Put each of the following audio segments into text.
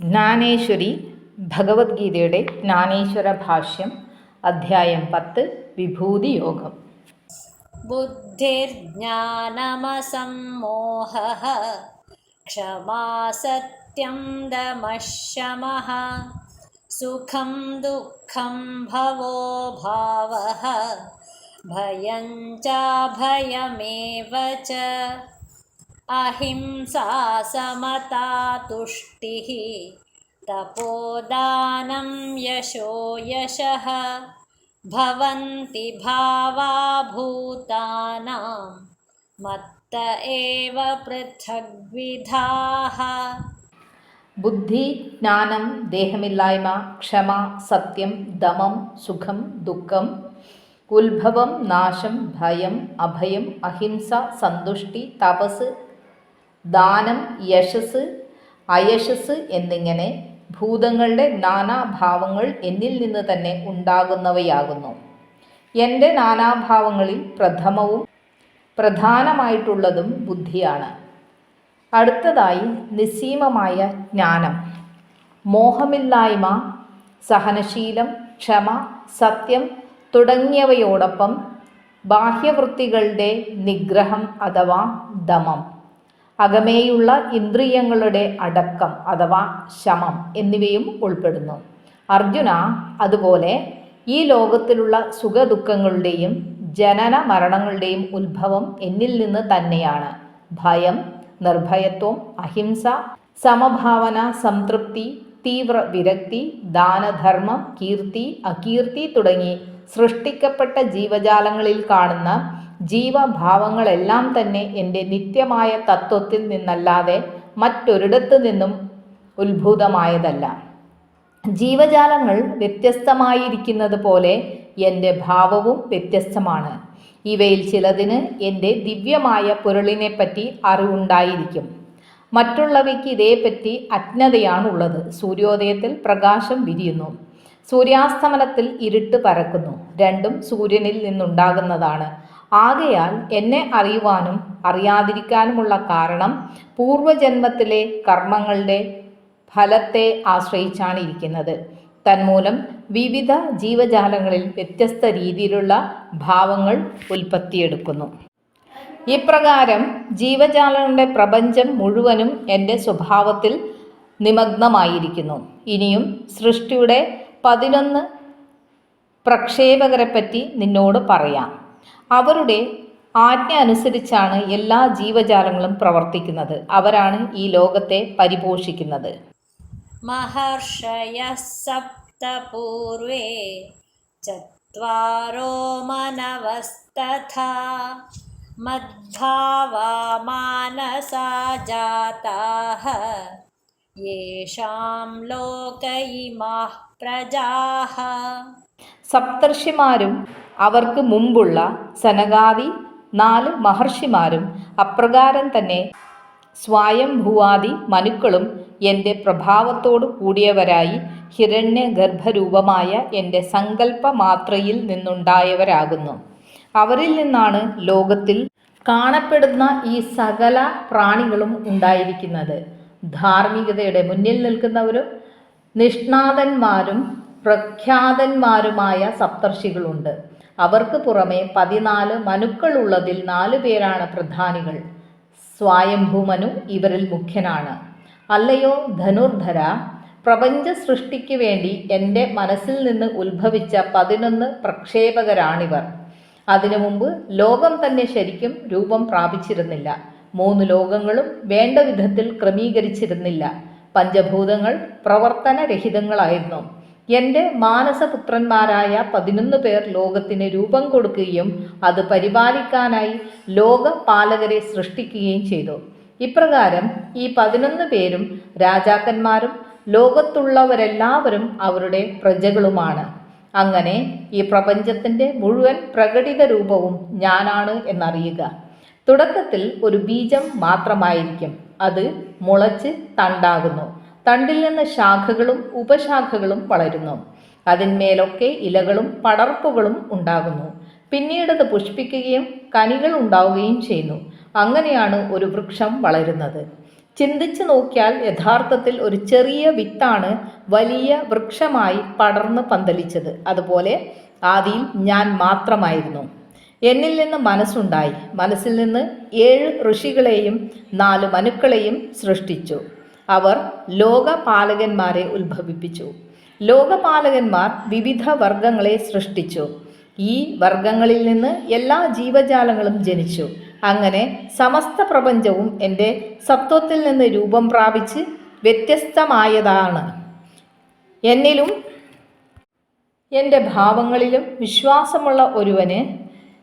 ജ്ഞാനേശ്വരി ഭഗവത്ഗീതയുടെ ജ്ഞാനേശ്വര ഭാഷ്യം അധ്യായം പത്ത് വിഭൂതി യോഗം. ബുദ്ധിർജ്ഞാനമസമ്മോഹ ക്ഷമാ ദമശമ സുഖം ദുഃഖം ഭവോ ഭാവ ഭയം ചാഭയമേവ अहिंसा समता तुष्टिः तपोदानं यशो यशः भवन्ति भावा भूतानां मत्त एव पृथग्विधाः ബുദ്ധി ജ്ഞാനം ദേഹമില്ലായ്മ ക്ഷമ സത്യം ദമം സുഖം ദുഃഖം ഉത്ഭവം നാശം ഭയം അഭയം അഹിംസ സന്തുഷ്ടി തപസ് ദാനം യശസ് അയശസ് എന്നിങ്ങനെ ഭൂതങ്ങളുടെ നാനാഭാവങ്ങൾ എന്നിൽ നിന്ന് തന്നെ ഉണ്ടാകുന്നവയാകുന്നു. എന്റെ നാനാഭാവങ്ങളിൽ പ്രഥമവും പ്രധാനമായിട്ടുള്ളതും ബുദ്ധിയാണ്. അടുത്തതായി നിസ്സീമമായ ജ്ഞാനം. മോഹമില്ലായ്മ സഹനശീലം ക്ഷമ സത്യം തുടങ്ങിയവയോടൊപ്പം ബാഹ്യവൃത്തികളുടെ നിഗ്രഹം അഥവാ ദമം. അകമേയുള്ള ഇന്ദ്രിയങ്ങളുടെ അടക്കം അഥവാ ശമം എന്നിവയും ഉൾപ്പെടുന്നു. അർജുന അതുപോലെ ഈ ലോകത്തിലുള്ള സുഖദുഃഖങ്ങളുടെയും ജനന മരണങ്ങളുടെയും ഉത്ഭവം എന്നിൽ നിന്ന് തന്നെയാണ്. ഭയം നിർഭയത്വം അഹിംസ സമഭാവന സംതൃപ്തി തീവ്ര വിരക്തി ദാനധർമ്മം കീർത്തി അകീർത്തി തുടങ്ങി സൃഷ്ടിക്കപ്പെട്ട ജീവജാലങ്ങളിൽ കാണുന്ന ജീവഭാവങ്ങളെല്ലാം തന്നെ എന്റെ നിത്യമായ തത്വത്തിൽ നിന്നല്ലാതെ മറ്റൊരിടത്തു നിന്നും ഉത്ഭൂതമായതല്ല. ജീവജാലങ്ങൾ വ്യത്യസ്തമായിരിക്കുന്നത് പോലെ എന്റെ ഭാവവും വ്യത്യസ്തമാണ്. ഇവയിൽ ചിലതിന് എന്റെ ദിവ്യമായ പൊരുളിനെപ്പറ്റി അറിവുണ്ടായിരിക്കും. മറ്റുള്ളവയ്ക്ക് ഇതേപ്പറ്റി അജ്ഞതയാണുള്ളത്. സൂര്യോദയത്തിൽ പ്രകാശം വിരിയുന്നു. സൂര്യാസ്തമനത്തിൽ ഇരുട്ട് പരക്കുന്നു. രണ്ടും സൂര്യനിൽ നിന്നുണ്ടാകുന്നതാണ്. ആകയാൽ എന്നെ അറിയുവാനും അറിയാതിരിക്കാനുമുള്ള കാരണം പൂർവജന്മത്തിലെ കർമ്മങ്ങളുടെ ഫലത്തെ ആശ്രയിച്ചാണ് ഇരിക്കുന്നത്. തന്മൂലം വിവിധ ജീവജാലങ്ങളിൽ വ്യത്യസ്ത രീതിയിലുള്ള ഭാവങ്ങൾ ഉൽപ്പത്തിയെടുക്കുന്നു. ഇപ്രകാരം ജീവജാലങ്ങളുടെ പ്രപഞ്ചം മുഴുവനും എന്റെ സ്വഭാവത്തിൽ നിമഗ്നമായിരിക്കുന്നു. ഇനിയും സൃഷ്ടിയുടെ പതിനൊന്ന് പ്രക്ഷേപകരെപ്പറ്റി നിന്നോട് പറയാം. അവരുടെ ആജ്ഞ അനുസരിച്ചാണ് എല്ലാ ജീവജാലങ്ങളും പ്രവർത്തിക്കുന്നത്. അവരാണ് ഈ ലോകത്തെ പരിപോഷിക്കുന്നത്. മഹർഷയ സപ്തപൂർവേ പൂർവേ മനവസ്തഥ മദ്ഭാവാ പ്രജാ സപ്തർഷിമാരും അവർക്ക് മുമ്പുള്ള സനകാദി നാല് മഹർഷിമാരും അപ്രകാരം തന്നെ സ്വായംഭുവാദി മനുക്കളും എന്റെ പ്രഭാവത്തോടു കൂടിയവരായി ഹിരണ്യ ഗർഭരൂപമായ എന്റെ സങ്കല്പ മാത്രയിൽ നിന്നുണ്ടായവരാകുന്നു. അവരിൽ നിന്നാണ് ലോകത്തിൽ കാണപ്പെടുന്ന ഈ സകല പ്രാണികളും ഉണ്ടായിരിക്കുന്നത്. ധാർമ്മികതയുടെ മുന്നിൽ നിൽക്കുന്നവരും നിഷ്ണാതന്മാരും പ്രഖ്യാതന്മാരുമായ സപ്തർഷികളുണ്ട്. അവർക്ക് പുറമെ പതിനാല് മനുക്കളുള്ളതിൽ നാലു പേരാണ് പ്രധാനികൾ. സ്വായംഭൂമനു ഇവരിൽ മുഖ്യനാണ്. അല്ലയോ ധനുർധര പ്രപഞ്ച സൃഷ്ടിക്ക് വേണ്ടി എന്റെ മനസ്സിൽ നിന്ന് ഉത്ഭവിച്ച പതിനൊന്ന് പ്രക്ഷേപകരാണിവർ. അതിനു മുമ്പ് ലോകം തന്നെ ശരിക്കും രൂപം പ്രാപിച്ചിരുന്നില്ല. മൂന്ന് ലോകങ്ങളും വേണ്ട വിധത്തിൽ ക്രമീകരിച്ചിരുന്നില്ല. പഞ്ചഭൂതങ്ങൾ പ്രവർത്തനരഹിതങ്ങളായിരുന്നു. എന്റെ മാനസപുത്രന്മാരായ പതിനൊന്ന് പേർ ലോകത്തിന് രൂപം കൊടുക്കുകയും അത് പരിപാലിക്കാനായി ലോകപാലകരെ സൃഷ്ടിക്കുകയും ചെയ്തു. ഇപ്രകാരം ഈ പതിനൊന്ന് പേരും രാജാക്കന്മാരും ലോകത്തുള്ളവരെല്ലാവരും അവരുടെ പ്രജകളുമാണ്. അങ്ങനെ ഈ പ്രപഞ്ചത്തിന്റെ മുഴുവൻ പ്രകടിത രൂപവും ഞാനാണ് എന്നറിയുക. തുടക്കത്തിൽ ഒരു ബീജം മാത്രമായിരിക്കും. അത് മുളച്ച് തണ്ടാകുന്നു. തണ്ടിൽ നിന്ന് ശാഖകളും ഉപശാഖകളും വളരുന്നു. അതിന്മേലൊക്കെ ഇലകളും പടർപ്പുകളും ഉണ്ടാകുന്നു. പിന്നീടത് പുഷ്പിക്കുകയും കനികൾ ഉണ്ടാവുകയും ചെയ്യുന്നു. അങ്ങനെയാണ് ഒരു വൃക്ഷം വളരുന്നത്. ചിന്തിച്ചു നോക്കിയാൽ യഥാർത്ഥത്തിൽ ഒരു ചെറിയ വിത്താണ് വലിയ വൃക്ഷമായി പടർന്ന് പന്തലിച്ചത്. അതുപോലെ ആദിയിൽ ഞാൻ മാത്രമായിരുന്നു. എന്നിൽ നിന്ന് മനസ്സുണ്ടായി. മനസ്സിൽ നിന്ന് ഏഴ് ഋഷികളെയും നാല് മനുക്കളെയും സൃഷ്ടിച്ചു. അവർ ലോകപാലകന്മാരെ ഉത്ഭവിപ്പിച്ചു. ലോകപാലകന്മാർ വിവിധ വർഗങ്ങളെ സൃഷ്ടിച്ചു. ഈ വർഗങ്ങളിൽ നിന്ന് എല്ലാ ജീവജാലങ്ങളും ജനിച്ചു. അങ്ങനെ സമസ്ത പ്രപഞ്ചവും എന്റെ സത്വത്തിൽ നിന്ന് രൂപം പ്രാപിച്ച് വ്യത്യസ്തമായതാണ്. എന്നിലും എന്റെ ഭാവങ്ങളിലും വിശ്വാസമുള്ള ഒരുവന്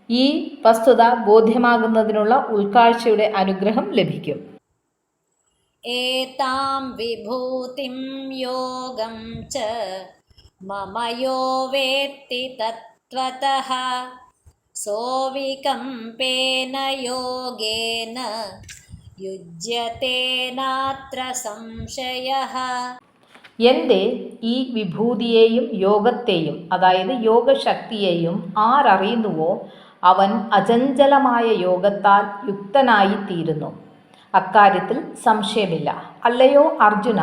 ഈ വസ്തുത ബോധ്യമാകുന്നതിനുള്ള ഉൾക്കാഴ്ചയുടെ അനുഗ്രഹം ലഭിക്കും. एतां विभूतिं योगं च मम यो वेत्ति तत्त्वतः सोऽविकम्पेन योगेन युज्यते नात्र संशयः എൻ്റെ ഈ വിഭൂതിയെയും യോഗത്തെയും അതായത് യോഗശക്തിയെയും ആരറിയുന്നുവോ അവൻ അചഞ്ചലമായ യോഗത്താൽ യുക്തനായി തീരുന്നു അക്കാര്യത്തിൽ സംശയമില്ല. അല്ലയോ അർജുന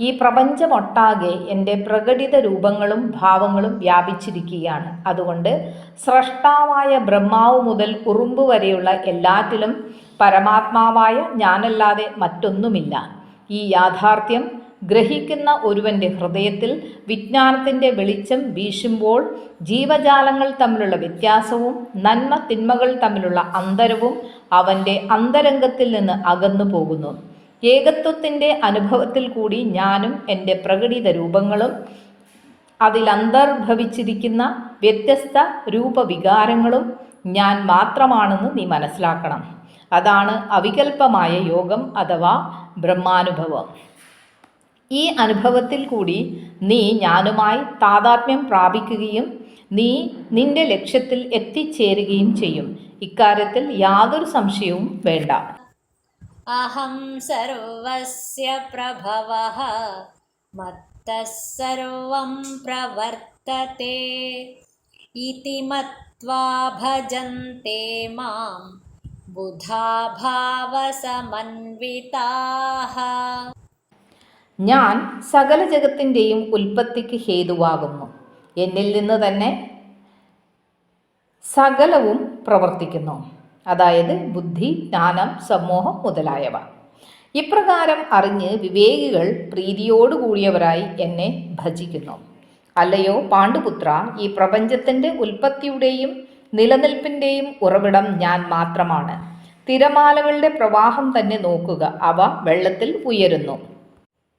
ഈ പ്രപഞ്ചമൊട്ടാകെ എന്റെ പ്രകടിത രൂപങ്ങളും ഭാവങ്ങളും വ്യാപിച്ചിരിക്കുകയാണ്. അതുകൊണ്ട് സ്രഷ്ടാവായ ബ്രഹ്മാവ് മുതൽ ഉറുമ്പ് വരെയുള്ള എല്ലാറ്റിലും പരമാത്മാവായ ഞാനല്ലാതെ മറ്റൊന്നുമില്ല. ഈ യാഥാർത്ഥ്യം ഗ്രഹിക്കുന്ന ഒരുവന്റെ ഹൃദയത്തിൽ വിജ്ഞാനത്തിന്റെ വെളിച്ചം വീശുമ്പോൾ ജീവജാലങ്ങൾ തമ്മിലുള്ള വ്യത്യാസവും നന്മ തിന്മകൾ തമ്മിലുള്ള അന്തരവും അവന്റെ അന്തരംഗത്തിൽ നിന്ന് അകന്നു പോകുന്നു. ഏകത്വത്തിന്റെ അനുഭവത്തിൽ കൂടി ഞാനും എന്റെ പ്രകടിത രൂപങ്ങളും അതിലന്തർഭവിച്ചിരിക്കുന്ന വ്യത്യസ്ത രൂപവികാരങ്ങളും ഞാൻ മാത്രമാണെന്ന് നീ മനസ്സിലാക്കണം. അതാണ് അവികൽപമായ യോഗം അഥവാ ബ്രഹ്മാനുഭവം. ഈ അനുഭവത്തിൽ കൂടി നീ ഞാനുമായി താതാത്മ്യം പ്രാപിക്കുകയും നീ നിന്റെ ലക്ഷ്യത്തിൽ എത്തിച്ചേരുകയും ചെയ്യും. ഇക്കാര്യത്തിൽ യാതൊരു സംശയവും വേണ്ട. അഹം സർവസ്യ പ്രഭവ. മത്തസർവം പ്രവർത്തത്തെ. ഇതി മത്വാ മാം. ബുധാഭാവസമന്വിതാഹ ഞാൻ സകല ജഗത്തിന്റെയും ഉൽപ്പത്തിക്ക് ഹേതുവാകുന്നു. എന്നിൽ നിന്ന് തന്നെ സകലവും പ്രവർത്തിക്കുന്നു. അതായത് ബുദ്ധി ജ്ഞാനം സമൂഹം മുതലായവ. ഇപ്രകാരം അറിഞ്ഞ് വിവേകികൾ പ്രീതിയോടുകൂടിയവരായി എന്നെ ഭജിക്കുന്നു. അല്ലയോ പാണ്ഡുപുത്ര ഈ പ്രപഞ്ചത്തിന്റെ ഉൽപ്പത്തിയുടെയും നിലനിൽപ്പിന്റെയും ഉറവിടം ഞാൻ മാത്രമാണ്. തിരമാലകളുടെ പ്രവാഹം തന്നെ നോക്കുക അവ വെള്ളത്തിൽ ഉയരുന്നു.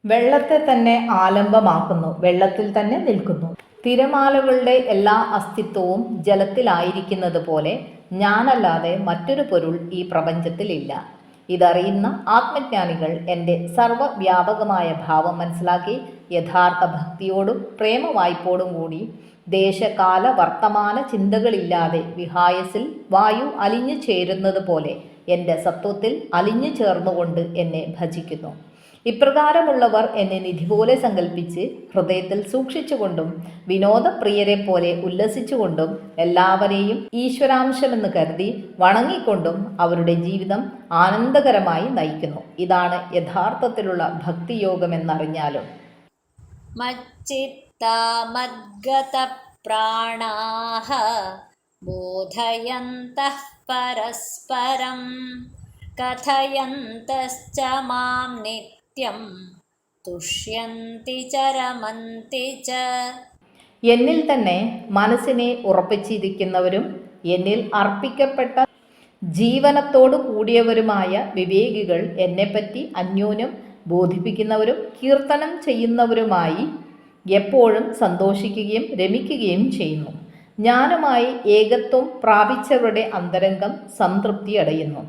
വെള്ളത്തെ തന്നെ ആലംബമാക്കുന്നു വെള്ളത്തിൽ തന്നെ നിൽക്കുന്നു. തിരമാലകളുടെ എല്ലാ അസ്തിത്വവും ജലത്തിലായിരിക്കുന്നത് പോലെ ഞാനല്ലാതെ മറ്റൊരു പൊരുൾ ഈ പ്രപഞ്ചത്തിലില്ല ഇതറിയുന്ന ആത്മജ്ഞാനികൾ എന്റെ സർവവ്യാപകമായ ഭാവം മനസ്സിലാക്കി യഥാർത്ഥ ഭക്തിയോടും പ്രേമവായ്പോടും കൂടി ദേശകാല വർത്തമാന ചിന്തകളില്ലാതെ വിഹായസിൽ വായു അലിഞ്ഞു ചേരുന്നത് പോലെ എന്റെ സത്വത്തിൽ അലിഞ്ഞു ചേർന്നുകൊണ്ട് എന്നെ ഭജിക്കുന്നു. ഇപ്രകാരമുള്ളവർ എന്നെ നിധി പോലെ സങ്കല്പിച്ച് ഹൃദയത്തിൽ സൂക്ഷിച്ചുകൊണ്ടും വിനോദപ്രിയരെ പോലെ ഉല്ലസിച്ചുകൊണ്ടും എല്ലാവരെയും ഈശ്വരാംശമെന്ന് കരുതി വണങ്ങിക്കൊണ്ടും അവരുടെ ജീവിതം ആനന്ദകരമായി നയിക്കുന്നു ഇതാണ് യഥാർത്ഥത്തിലുള്ള ഭക്തിയോഗമെന്നറിഞ്ഞാലും मच्चित्ता मद्गतप्राणाः बोधयन्तः परस्परं कथयन्तश्च मां നിത്യം തുഷ്യന്തി ച ച. എന്നിൽ തന്നെ മനസ്സിനെ ഉറപ്പിച്ചിരിക്കുന്നവരും എന്നിൽ അർപ്പിക്കപ്പെട്ട ജീവനത്തോടു കൂടിയവരുമായ വിവേകികൾ എന്നെപ്പറ്റി അന്യോന്യം ബോധിപ്പിക്കുന്നവരും കീർത്തനം ചെയ്യുന്നവരുമായി എപ്പോഴും സന്തോഷിക്കുകയും രമിക്കുകയും ചെയ്യുന്നു. ഞാനുമായി ഏകത്വം പ്രാപിച്ചവരുടെ അന്തരംഗം സംതൃപ്തി അടയുന്നു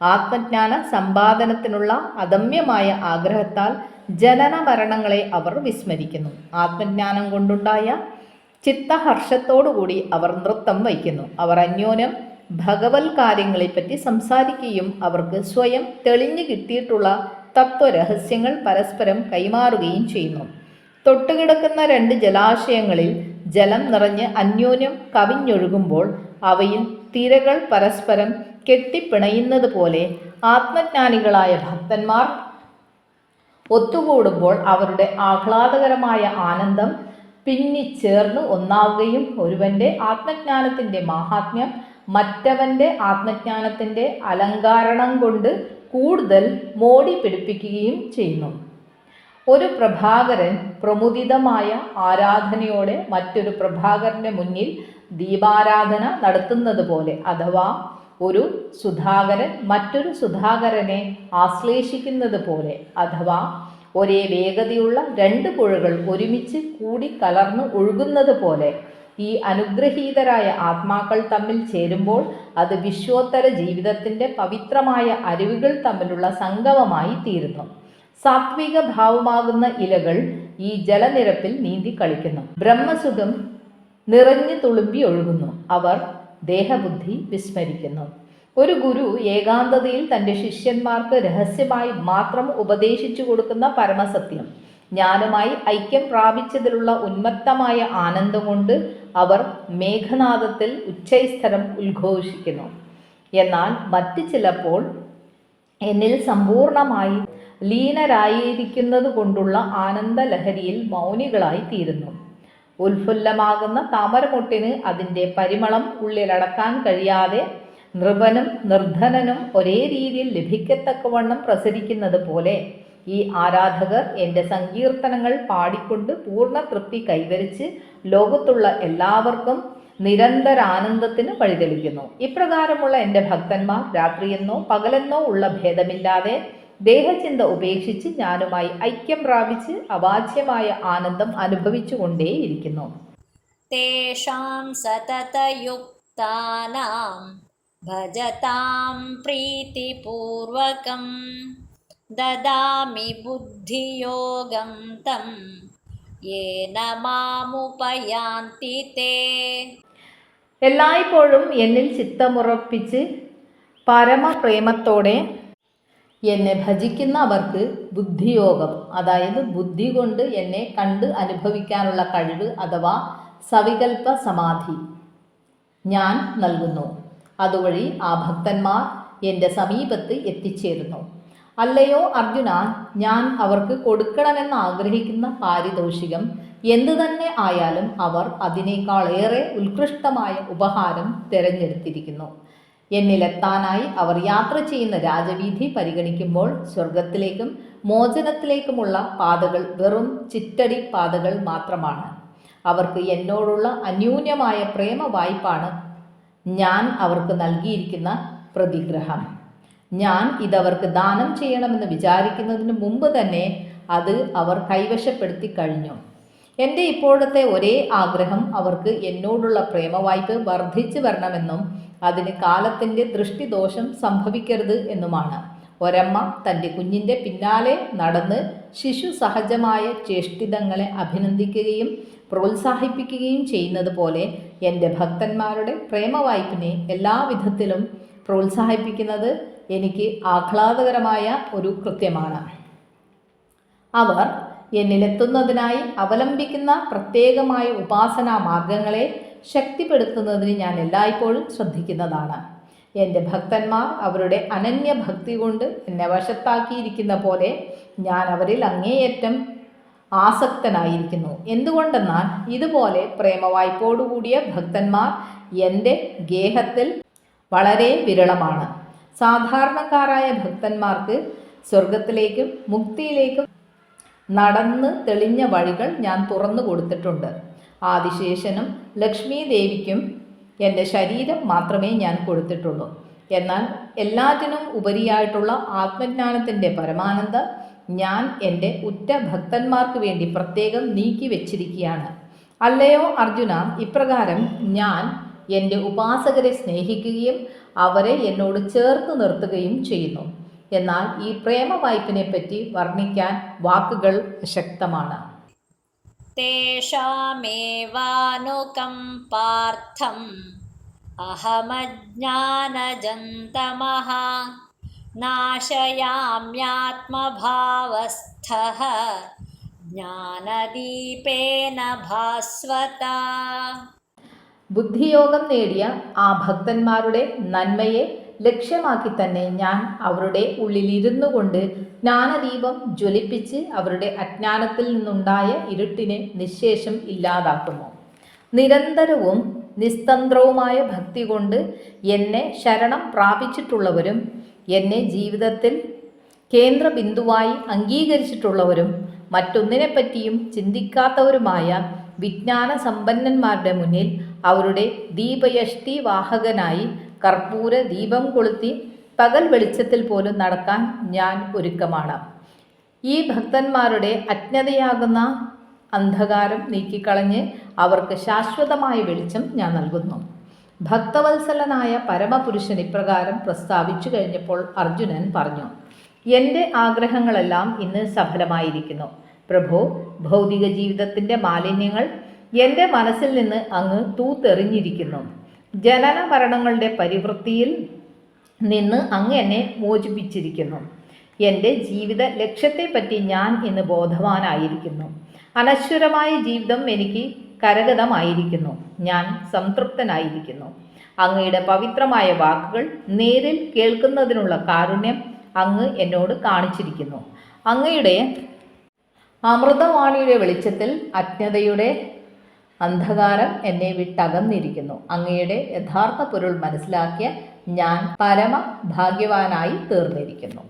ആത്മജ്ഞാന സമ്പാദനത്തിനുള്ള അദമ്യമായ ആഗ്രഹത്താൽ ജനന മരണങ്ങളെ അവർ വിസ്മരിക്കുന്നു. ആത്മജ്ഞാനം കൊണ്ടുണ്ടായ ചിത്തഹർഷത്തോടുകൂടി അവർ നൃത്തം വയ്ക്കുന്നു. അവർ അന്യോന്യം ഭഗവത് കാര്യങ്ങളെപ്പറ്റി സംസാരിക്കുകയും അവർക്ക് സ്വയം തെളിഞ്ഞു കിട്ടിയിട്ടുള്ള തത്വരഹസ്യങ്ങൾ പരസ്പരം കൈമാറുകയും ചെയ്യുന്നു. തൊട്ടുകിടക്കുന്ന രണ്ട് ജലാശയങ്ങളിൽ ജലം നിറഞ്ഞ് അന്യോന്യം കവിഞ്ഞൊഴുകുമ്പോൾ അവയിൽ തിരകൾ പരസ്പരം കെട്ടിപ്പിണയുന്നത് പോലെ ആത്മജ്ഞാനികളായ ഭക്തന്മാർ ഒത്തുകൂടുമ്പോൾ അവരുടെ ആഹ്ലാദകരമായ ആനന്ദം പിന്നിച്ചേർന്ന് ഒന്നാവുകയും ഒരുവന്റെ ആത്മജ്ഞാനത്തിന്റെ മാഹാത്മ്യം മറ്റവന്റെ ആത്മജ്ഞാനത്തിന്റെ അലങ്കാരണം കൊണ്ട് കൂടുതൽ മോടി പിടിപ്പിക്കുകയും ചെയ്യുന്നു. ഒരു പ്രഭാകരൻ പ്രമുദിതമായ ആരാധനയോടെ മറ്റൊരു പ്രഭാകരന്റെ മുന്നിൽ ദീപാരാധന നടത്തുന്നത് പോലെ അഥവാ ഒരു സുധാകരൻ മറ്റൊരു സുധാകരനെ ആശ്ലേഷിക്കുന്നത് പോലെ അഥവാ ഒരേ വേഗതയുള്ള രണ്ട് പുഴകൾ ഒരുമിച്ച് കൂടി കലർന്നു ഒഴുകുന്നത് പോലെ ഈ അനുഗ്രഹീതരായ ആത്മാക്കൾ തമ്മിൽ ചേരുമ്പോൾ അത് വിശ്വോത്തര ജീവിതത്തിന്റെ പവിത്രമായ അരുവികൾ തമ്മിലുള്ള സംഗമമായി തീരുന്നു. സാത്വിക ഭാവമാകുന്ന ഇലകൾ ഈ ജലനിരപ്പിൽ നീന്തി കളിക്കുന്നു. ബ്രഹ്മസുഖം നിറഞ്ഞു തുളുമ്പി ഒഴുകുന്നു. അവർ ദേഹബുദ്ധി വിസ്മരിക്കുന്നു. ഒരു ഗുരു ഏകാന്തതയിൽ തന്റെ ശിഷ്യന്മാർക്ക് രഹസ്യമായി മാത്രം ഉപദേശിച്ചു കൊടുക്കുന്ന പരമസത്യം ജ്ഞാനമായി ഐക്യം പ്രാപിച്ചതിലുള്ള ഉന്മത്തമായ ആനന്ദം കൊണ്ട് അവർ മേഘനാദത്തിൽ ഉച്ചൈസ്ഥലം ഉദ്ഘോഷിക്കുന്നു. എന്നാൽ മറ്റ് ചിലപ്പോൾ എന്നിൽ സമ്പൂർണമായി ലീനരായിരിക്കുന്നത് കൊണ്ടുള്ള ആനന്ദലഹരിയിൽ മൗനികളായി തീരുന്നു. ഉത്ഫുല്ലമാകുന്ന താമരമുട്ടിന് അതിന്റെ പരിമളം ഉള്ളിലടക്കാൻ കഴിയാതെ നൃപനും നിർധനനും ഒരേ രീതിയിൽ ലഭിക്കത്തക്കവണ്ണം പ്രസരിക്കുന്നത് പോലെ ഈ ആരാധകർ എന്റെ സങ്കീർത്തനങ്ങൾ പാടിക്കൊണ്ട് പൂർണ തൃപ്തി കൈവരിച്ച് ലോകത്തുള്ള എല്ലാവർക്കും നിരന്തരാനന്ദത്തിന് വഴിതെളിക്കുന്നു. ഇപ്രകാരമുള്ള എന്റെ ഭക്തന്മാർ രാത്രിയെന്നോ പകലെന്നോ ഉള്ള ഭേദമില്ലാതെ ദേഹചിന്ത ഉപേക്ഷിച്ച് ഞാനുമായി ഐക്യം പ്രാപിച്ച് അവാച്യമായ ആനന്ദം അനുഭവിച്ചുകൊണ്ടേയിരിക്കുന്നു. തേഷാം ഭജതാം പ്രീതിപൂർവകം ദദാമി ബുദ്ധിയോഗം തം യേന മാമുപയാന്തി തേ. എല്ലായ്പ്പോഴും എന്നിൽ ചിത്തമുറപ്പിച്ച് പരമപ്രേമത്തോടെ എന്നെ ഭജിക്കുന്ന അവർക്ക് ബുദ്ധിയോഗം അതായത് ബുദ്ധി കൊണ്ട് എന്നെ കണ്ട് അനുഭവിക്കാനുള്ള കഴിവ് അഥവാ സവികൽപ്പ സമാധി ഞാൻ നൽകുന്നു. അതുവഴി ആ ഭക്തന്മാർ എന്റെ സമീപത്ത് എത്തിച്ചേരുന്നു. അല്ലയോ അർജുന ഞാൻ അവർക്ക് കൊടുക്കണമെന്ന് ആഗ്രഹിക്കുന്ന പാരിതോഷികം എന്തു തന്നെ ആയാലും അവർ അതിനേക്കാളേറെ ഉത്കൃഷ്ടമായ ഉപഹാരം തിരഞ്ഞെടുത്തിരിക്കുന്നു. എന്നിലെത്താനായി അവർ യാത്ര ചെയ്യുന്ന രാജവീഥി പരിഗണിക്കുമ്പോൾ സ്വർഗത്തിലേക്കും മോചനത്തിലേക്കുമുള്ള പാതകൾ വെറും ചിറ്റടി പാതകൾ മാത്രമാണ്. അവർക്ക് എന്നോടുള്ള അന്യൂന്യമായ പ്രേമ വായ്പാണ് ഞാൻ അവർക്ക് നൽകിയിരിക്കുന്ന പ്രതിഗ്രഹം. ഞാൻ ഇതവർക്ക് ദാനം ചെയ്യണമെന്ന് വിചാരിക്കുന്നതിന് മുമ്പ് തന്നെ അത് അവർ കൈവശപ്പെടുത്തി കഴിഞ്ഞു. എന്റെ ഇപ്പോഴത്തെ ഒരേ ആഗ്രഹം അവർക്ക് എന്നോടുള്ള പ്രേമവായ്പ് വർദ്ധിച്ചു വരണമെന്നും അതിന് കാലത്തിന്റെ ദൃഷ്ടിദോഷം സംഭവിക്കരുത് എന്നുമാണ്. ഒരമ്മ തന്റെ കുഞ്ഞിന്റെ പിന്നാലെ നടന്ന് ശിശു സഹജമായ ചേഷ്ടിതങ്ങളെ അഭിനന്ദിക്കുകയും പ്രോത്സാഹിപ്പിക്കുകയും ചെയ്യുന്നത് പോലെ എന്റെ ഭക്തന്മാരുടെ പ്രേമവായ്പിനെ എല്ലാവിധത്തിലും പ്രോത്സാഹിപ്പിക്കുന്നത് എനിക്ക് ആഹ്ലാദകരമായ ഒരു കൃത്യമാണ്. അവർ എന്നിലെത്തുന്നതിനായി അവലംബിക്കുന്ന പ്രത്യേകമായ ഉപാസനാ മാർഗങ്ങളെ ശക്തിപ്പെടുത്തുന്നതിന് ഞാൻ എല്ലായ്പ്പോഴും ശ്രദ്ധിക്കുന്നതാണ്. എന്റെ ഭക്തന്മാർ അവരുടെ അനന്യ ഭക്തി കൊണ്ട് എന്നെ വശത്താക്കിയിരിക്കുന്ന പോലെ ഞാൻ അവരിൽ അങ്ങേയറ്റം ആസക്തനായിരിക്കുന്നു. എന്തുകൊണ്ടെന്നാൽ ഇതുപോലെ പ്രേമവായ്പോടുകൂടിയ ഭക്തന്മാർ എന്റെ ഗേഹത്തിൽ വളരെ വിരളമാണ്. സാധാരണക്കാരായ ഭക്തന്മാർക്ക് സ്വർഗത്തിലേക്കും മുക്തിയിലേക്കും നടന്ന് തെളിഞ്ഞ വഴികൾ ഞാൻ തുറന്നു കൊടുത്തിട്ടുണ്ട്. ആദിശേഷനും ലക്ഷ്മി ദേവിക്കും എന്റെ ശരീരം മാത്രമേ ഞാൻ കൊടുത്തിട്ടുള്ളൂ. എന്നാൽ എല്ലാറ്റിനും ഉപരിയായിട്ടുള്ള ആത്മജ്ഞാനത്തിന്റെ പരമാനന്ദ ഞാൻ എന്റെ ഉറ്റ ഭക്തന്മാർക്ക് വേണ്ടി പ്രത്യേകം നീക്കി വെച്ചിരിക്കുകയാണ്. അല്ലയോ അർജുന ഇപ്രകാരം ഞാൻ എന്റെ ഉപാസകരെ സ്നേഹിക്കുകയും അവരെ എന്നോട് ചേർത്ത് നിർത്തുകയും ചെയ്യുന്നു. എന്നാൽ ഈ പ്രേമ വായ്പിനെപ്പറ്റി വർണിക്കാൻ വാക്കുകൾ ശക്തമാണ്. ബുദ്ധിയോഗം നേടിയ ആ ഭക്തന്മാരുടെ നന്മയെ ലക്ഷ്യമാക്കി തന്നെ ഞാൻ അവരുടെ ഉള്ളിലിരുന്നു കൊണ്ട് ജ്ഞാനദീപം ജ്വലിപ്പിച്ച് അവരുടെ അജ്ഞാനത്തിൽ നിന്നുണ്ടായ ഇരുട്ടിനെ നിശേഷം ഇല്ലാതാക്കുന്നു നിരന്തരവും നിസ്തന്ത്രവുമായ ഭക്തി കൊണ്ട് എന്നെ ശരണം പ്രാപിച്ചിട്ടുള്ളവരും എന്നെ ജീവിതത്തിൽ കേന്ദ്രബിന്ദുവായി അംഗീകരിച്ചിട്ടുള്ളവരും മറ്റൊന്നിനെപ്പറ്റിയും ചിന്തിക്കാത്തവരുമായ വിജ്ഞാന സമ്പന്നന്മാരുടെ മുന്നിൽ അവരുടെ ദീപയഷ്ടി വാഹകനായി കർപ്പൂര ദീപം കൊളുത്തി പകൽ വെളിച്ചത്തിൽ പോലും നടക്കാൻ ഞാൻ ഒരുക്കമാണ്. ഈ ഭക്തന്മാരുടെ അജ്ഞതയാകുന്ന അന്ധകാരം നീക്കിക്കളഞ്ഞ് അവർക്ക് ശാശ്വതമായ വെളിച്ചം ഞാൻ നൽകുന്നു. ഭക്തവത്സലനായ പരമപുരുഷൻ ഇപ്രകാരം പ്രസ്താവിച്ചു കഴിഞ്ഞപ്പോൾ അർജുനൻ പറഞ്ഞു എന്റെ ആഗ്രഹങ്ങളെല്ലാം ഇന്ന് സഫലമായിരിക്കുന്നു. പ്രഭു ഭൗതിക ജീവിതത്തിന്റെ മാലിന്യങ്ങൾ എന്റെ മനസ്സിൽ നിന്ന് അങ്ങ് തൂത്തെറിഞ്ഞിരിക്കുന്നു. ജനന മരണങ്ങളുടെ പരിവൃത്തിയിൽ നിന്ന് അങ്ങ് എന്നെ മോചിപ്പിച്ചിരിക്കുന്നു. എന്റെ ജീവിത ലക്ഷ്യത്തെപ്പറ്റി ഞാൻ ഇന്ന് ബോധവാനായിരിക്കുന്നു. അനശ്വരമായ ജീവിതം എനിക്ക് കരഗതമായിരിക്കുന്നു. ഞാൻ സംതൃപ്തനായിരിക്കുന്നു. അങ്ങയുടെ പവിത്രമായ വാക്കുകൾ നേരിൽ കേൾക്കുന്നതിനുള്ള കാരുണ്യം അങ്ങ് എന്നോട് കാണിച്ചിരിക്കുന്നു. അങ്ങയുടെ അമൃതവാണിയുടെ വെളിച്ചത്തിൽ അജ്ഞതയുടെ അന്ധകാരം എന്നെ വിട്ടകന്നിരിക്കുന്നു. അങ്ങയുടെ യഥാർത്ഥ പൊരുൾ മനസ്സിലാക്കിയ ഞാൻ പരമ ഭാഗ്യവാനായി തീർന്നിരിക്കുന്നു.